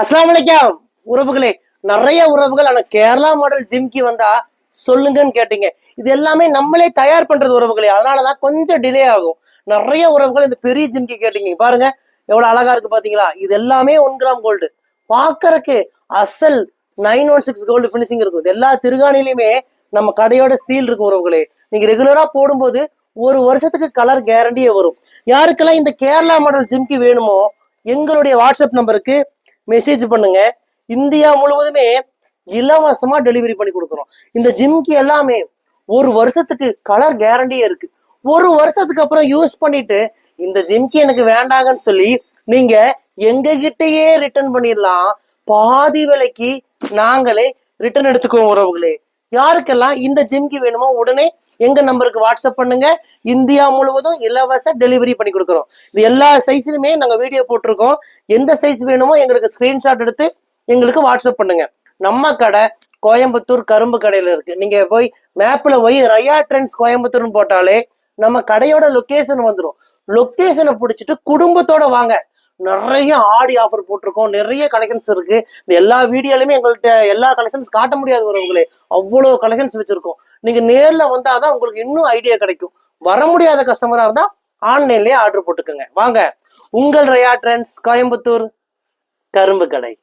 அஸ்லாம் வலைக்கம் உறவுகளே நிறைய உறவுகள் ஆனா கேரளா மாடல் ஜிம்கி வந்தா சொல்லுங்கன்னு கேட்டீங்க. இது எல்லாமே நம்மளே தயார் பண்றது உறவுகளே அதனாலதான் கொஞ்சம் டிலே ஆகும். நிறைய உறவுகள் இந்த பெரிய ஜிம்கி கேட்டீங்க. பாருங்க எவ்வளவு அழகா இருக்கு பாத்தீங்களா? இது எல்லாமே ஒன் கிராம் கோல்டு பாக்குறக்கு அசல் nine one six gold finishing இருக்கும். இது எல்லா திருகாணிலையுமே நம்ம கடையோட சீல் இருக்கும் உறவுகளே. நீங்க ரெகுலரா போடும்போது ஒரு வருஷத்துக்கு கலர் கேரண்டியே வரும். யாருக்கெல்லாம் இந்த கேரளா மாடல் ஜிம்கி வேணுமோ எங்களுடைய வாட்ஸ்அப் நம்பருக்கு மெசேஜ் பண்ணுங்க. இந்தியா முழுவதுமே இலவசமா டெலிவரி பண்ணி கொடுக்குறோம். இந்த ஜிம்கி எல்லாமே ஒரு வருஷத்துக்கு கலர் கேரண்டியே இருக்கு. ஒரு வருஷத்துக்கு அப்புறம் யூஸ் பண்ணிட்டு இந்த ஜிம்கி எனக்கு வேண்டாங்கன்னு சொல்லி நீங்க எங்க கிட்டயே ரிட்டர்ன் பண்ணிடலாம். பாதி விலைக்கு நாங்களே ரிட்டர்ன் எடுத்துக்குவோம் உறவுகளே. யாருக்கெல்லாம் இந்த ஜிம்கி வேணுமோ உடனே எங்க நம்பருக்கு வாட்ஸ்அப் பண்ணுங்க. இந்தியா முழுவதும் இலவச டெலிவரி பண்ணி கொடுக்குறோம். இது எல்லா சைஸ்லயுமே நாங்க வீடியோ போட்டிருக்கோம். எந்த சைஸ் வேணுமோ எங்களுக்கு ஸ்கிரீன்ஷாட் எடுத்து எங்களுக்கு வாட்ஸ்அப் பண்ணுங்க. நம்ம கடை கோயம்புத்தூர் கரும்பு கடையில இருக்கு. நீங்க போய் மேப்ல போய் ரயா ட்ரெண்ட்ஸ் கோயம்புத்தூர்னு போட்டாலே நம்ம கடையோட லொக்கேஷன் வந்துடும் லொக்கேஷனை பிடிச்சிட்டு குடும்பத்தோட வாங்க. நிறைய ஆடி ஆஃபர் போட்டிருக்கோம். நிறைய கலெக்ஷன்ஸ் இருக்கு. இந்த எல்லா வீடியோலையுமே எங்கள்கிட்ட எல்லா கலெக்ஷன்ஸ் காட்ட முடியாது உறவுகளே. அவ்வளோ கலெக்ஷன்ஸ் வச்சிருக்கோம். நீங்க நேர்ல வந்தாதான் உங்களுக்கு இன்னும் ஐடியா கிடைக்கும். வர முடியாத கஸ்டமரா இருந்தா ஆன்லைன்லயே ஆர்டர் போட்டுக்கோங்க. வாங்க. உங்கள் ரயா ட்ரெண்ட்ஸ் கோயம்புத்தூர் கரும்பு கடை.